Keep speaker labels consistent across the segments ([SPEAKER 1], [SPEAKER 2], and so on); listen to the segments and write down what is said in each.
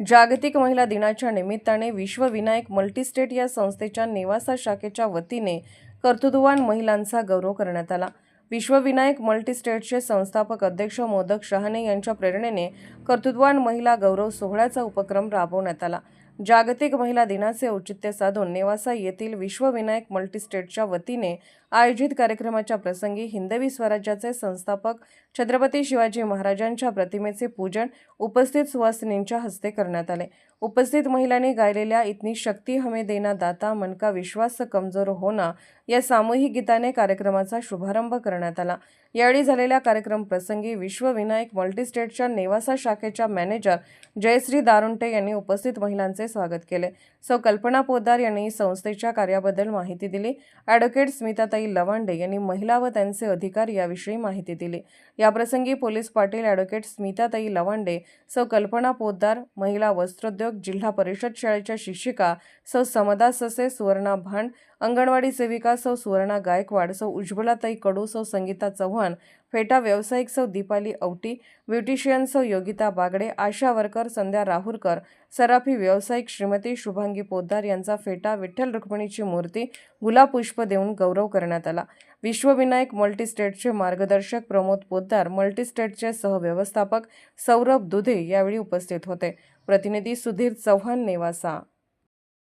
[SPEAKER 1] जागतिक महिला दिनाच्या निमित्ताने विश्वविनायक मल्टीस्टेट या संस्थेच्या नेवासा शाखेच्या वतीने कर्तृत्ववान महिलांचा गौरव करण्यात आला. विश्वविनायक मल्टीस्टेटचे संस्थापक अध्यक्ष मोदक शहाणे यांच्या प्रेरणेने कर्तृत्ववान महिला गौरव सोहळ्याचा उपक्रम राबवण्यात आला. जागतिक महिला दिनाचे औचित्य साधून नेवासा येथील विश्वविनायक मल्टीस्टेटच्या वतीने आयोजित कार्यक्रमाच्या प्रसंगी हिंदवी स्वराज्याचे संस्थापक छत्रपती शिवाजी महाराजांच्या प्रतिमेचे पूजन उपस्थित सुवासिनींच्या हस्ते करण्यात आले. उपस्थित महिलांनी गायलेल्या इतनी शक्ती हमें देना दाता मनका विश्वास कमजोर होना या सामूहिक गीताने कार्यक्रमाचा शुभारंभ करण्यात आला. यावेळी झालेल्या कार्यक्रम प्रसंगी विश्वविनायक मल्टीस्टेटच्या नेवासा शाखेच्या मॅनेजर जयश्री दारुंटे यांनी उपस्थित महिलांचे स्वागत केले. सौ कल्पना पोद्दार यांनी संस्थेच्या कार्याबद्दल माहिती दिली. ॲडव्होकेट स्मिताताई लवांडे यांनी महिला व त्यांचे अधिकार याविषयी माहिती दिली. याप्रसंगी पोलीस पाटील ॲडव्होकेट स्मिताताई लवांडे सौ कल्पना पोद्दार महिला वस्त्रोद्योग जिल्हा परिषद शाळेच्या शिक्षिका सौ समदा ससे सुवर्णा भांड अंगणवाडी सेविका सौ सुवर्णा गायकवाड सौ उज्ज्वलाताई कडू सौ संगीता चव्हाण फेटा व्यावसायिक सौ दीपाली औटी ब्युटिशियन सौ योगिता बागडे आशा वरकर संध्या राहुरकर सराफी व्यावसायिक श्रीमती शुभांगी पोद्दार यांचा फेटा विठ्ठल रुक्मिणीची मूर्ती गुलाब पुष्प देऊन गौरव करण्यात आला. विश्वविनायक मल्टीस्टेटचे मार्गदर्शक प्रमोद पोद्दार मल्टीस्टेटचे सहव्यवस्थापक सौरभ दुधे यावेळी उपस्थित होते. प्रतिनिधी सुधीर चव्हाण नेवासा.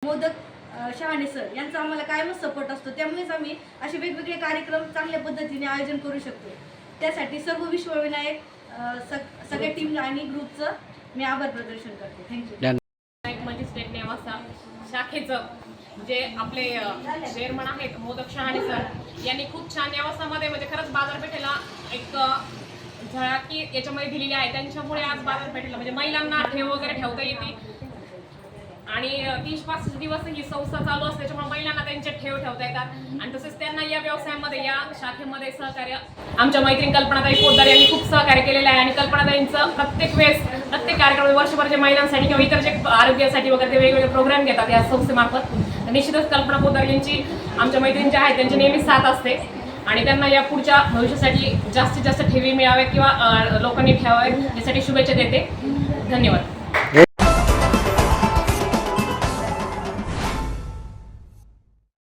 [SPEAKER 2] मोदक शहाणे सर यांचा आम्हाला कायमच सपोर्ट असतो. त्यामुळेच आम्ही असे वेगवेगळे कार्यक्रम चांगल्या पद्धतीने आयोजन करू शकतो. त्यासाठी सर्व विश्वविनायक सग- सगळ्या टीम आणि ग्रुपचं मी आभार प्रदर्शन करते. थँक्यू
[SPEAKER 3] म्हणजे स्टेट नेवासा शाखेचं जे आपले चेअरमन आहेत मोदक शहाणे सर यांनी खूप छान नेवासामध्ये म्हणजे खरंच बाजारपेठेला एक झळाकी याच्यामध्ये दिलेली आहे. त्यांच्यामुळे आज बाजारपेठेला म्हणजे महिलांना ठेव वगैरे ठेवता येते. आणि तीस पासष्ट दिवस ही संस्था चालू असते त्याच्यामुळे महिलांना त्यांचे ठेव ठेवता येतात. आणि तसेच त्यांना या व्यवसायामध्ये या शाखेमध्ये सहकार्य. आमच्या मैत्रीण कल्पनाताई पोद्दार यांनी खूप सहकार्य केलेलं आहे. आणि कल्पनाताईंचं प्रत्येक वेळेस प्रत्येक कार्यक्रम वर्षभरच्या महिलांसाठी किंवा इतर जे आरोग्यासाठी वगैरे ते वेगवेगळे प्रोग्राम घेतात या संस्थेमार्फत. निश्चितच कल्पना पोद्दार यांची आमच्या मैत्रिणींच्या आहेत त्यांची नेहमी साथ असते. आणि त्यांना या पुढच्या भविष्यासाठी जास्तीत जास्त ठेवी मिळाव्यात किंवा लोकांनी ठेवाव्यात यासाठी शुभेच्छा देते. धन्यवाद.